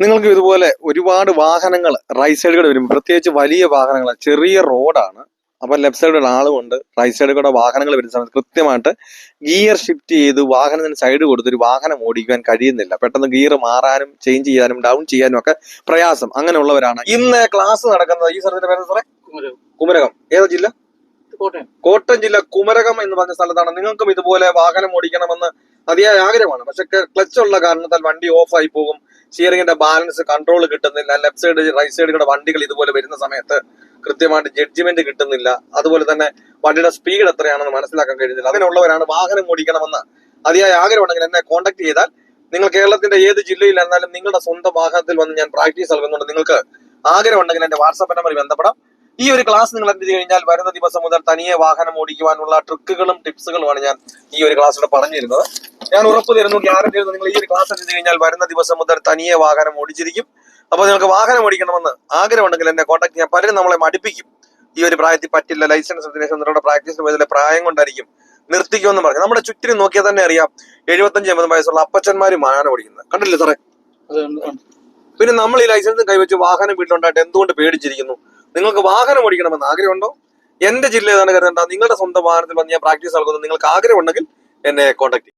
നിങ്ങൾക്ക് ഇതുപോലെ ഒരുപാട് വാഹനങ്ങൾ റൈറ്റ് സൈഡ് കൂടെ വരുമ്പോൾ പ്രത്യേകിച്ച് വലിയ വാഹനങ്ങൾ ചെറിയ റോഡാണ് അപ്പൊ ലെഫ്റ്റ് സൈഡിൽ ആളുമുണ്ട് റൈറ്റ് സൈഡിൽ കൂടെ വാഹനങ്ങൾ വരുന്ന സമയത്ത് കൃത്യമായിട്ട് ഗിയർ ഷിഫ്റ്റ് ചെയ്ത് വാഹനത്തിന് സൈഡ് കൊടുത്ത് ഒരു വാഹനം ഓടിക്കാൻ കഴിയുന്നില്ല. പെട്ടെന്ന് ഗിയർ മാറാനും ചേഞ്ച് ചെയ്യാനും ഡൗൺ ചെയ്യാനും ഒക്കെ പ്രയാസം അങ്ങനെയുള്ളവരാണ്. ഇന്ന് ക്ലാസ് നടക്കുന്നത് ഈ സ്ഥലത്തിന്റെ പേര് സാറേ കുമരകം. ഏതാ ജില്ല? കോട്ടയം. കോട്ടയം ജില്ല കുമരകം എന്ന് പറഞ്ഞ സ്ഥലത്താണ്. നിങ്ങൾക്കും ഇതുപോലെ വാഹനം ഓടിക്കണമെന്ന് അതിയായ ആഗ്രഹമാണ്. പക്ഷെ ക്ലച്ച് ഉള്ള കാരണത്താൽ വണ്ടി ഓഫായി പോകും. സ്റ്റിയറിംഗിന്റെ ബാലൻസ് കൺട്രോൾ കിട്ടുന്നില്ല. ലെഫ്റ്റ് സൈഡ് റൈറ്റ് സൈഡ് കൂടെ വണ്ടികൾ ഇതുപോലെ വരുന്ന സമയത്ത് കൃത്യമായിട്ട് ജഡ്ജ്മെന്റ് കിട്ടുന്നില്ല. അതുപോലെ തന്നെ വണ്ടിയുടെ സ്പീഡ് എത്രയാണെന്ന് മനസ്സിലാക്കാൻ കഴിയുന്നില്ല. അങ്ങനെയുള്ളവരാണ് വാഹനം ഓടിക്കണമെന്ന് അതിയായ ആഗ്രഹമുണ്ടെങ്കിൽ എന്നെ കോൺടാക്ട് ചെയ്താൽ നിങ്ങൾ കേരളത്തിന്റെ ഏത് ജില്ലയിലായിരുന്നാലും നിങ്ങളുടെ സ്വന്തം വാഹനത്തിൽ വന്ന് ഞാൻ പ്രാക്ടീസ് നൽകുന്നുണ്ട് നിങ്ങൾക്ക് ആഗ്രഹമുണ്ടെങ്കിൽ എന്റെ വാട്സാപ്പ് നമ്പറിൽ ബന്ധപ്പെടാം. ഈ ഒരു ക്ലാസ് നിങ്ങൾ എന്ത് കഴിഞ്ഞാൽ വരുന്ന ദിവസം മുതൽ തനിയെ വാഹനം ഓടിക്കുവാനുള്ള ട്രിക്കുകളും ടിപ്സുകളുമാണ് ഞാൻ ഈ ഒരു ക്ലാസ്സിലൂടെ പറഞ്ഞു തരുന്നത് ഞാൻ ഉറപ്പ് തരുന്നു ഗ്യാരണ്ടി തരുന്നു. നിങ്ങൾ ഈ ഒരു ക്ലാസ് എടുത്തു കഴിഞ്ഞാൽ വരുന്ന ദിവസം മുതൽ തനിയെ വാഹനം ഓടിച്ചിരിക്കും. അപ്പോൾ നിങ്ങൾക്ക് വാഹനം ഓടിക്കണമെന്ന് ആഗ്രഹമുണ്ടെങ്കിൽ എന്നെ കോൺടാക്ട് ചെയ്യാൻ പലരും നമ്മളെ മടിപ്പിക്കും. ഈ ഒരു പ്രായത്തിൽ പറ്റില്ല ലൈസൻസ് നിങ്ങളുടെ പ്രാക്ടീസിന് പോയതിലെ പ്രായം കൊണ്ടായിരിക്കും. നിർത്തിക്കുമെന്ന് പറഞ്ഞു. നമ്മുടെ ചുറ്റിനും നോക്കിയാൽ തന്നെ അറിയാം എഴുപത്തഞ്ച് എൺപത് വയസ്സുള്ള അപ്പച്ചന്മാരും വാഹനം ഓടിക്കുന്നത് കണ്ടില്ലേ സാറേ. പിന്നെ നമ്മൾ ഈ ലൈസൻസ് കൈവച്ച് വാഹനം വീട്ടിലുണ്ടായിട്ട് എന്തുകൊണ്ട് പേടിച്ചിരിക്കുന്നു? നിങ്ങൾക്ക് വാഹനം ഓടിക്കണമെന്ന് ആഗ്രഹമുണ്ടോ? എന്റെ ജില്ല ഏതാണ് കരുതേണ്ട. നിങ്ങളുടെ സ്വന്തം വാഹനത്തിൽ വന്ന് ഞാൻ പ്രാക്ടീസ് നൽകുന്നു നിങ്ങൾക്ക് ആഗ്രഹമുണ്ടെങ്കിൽ എന്നെ കോൺടാക്ട്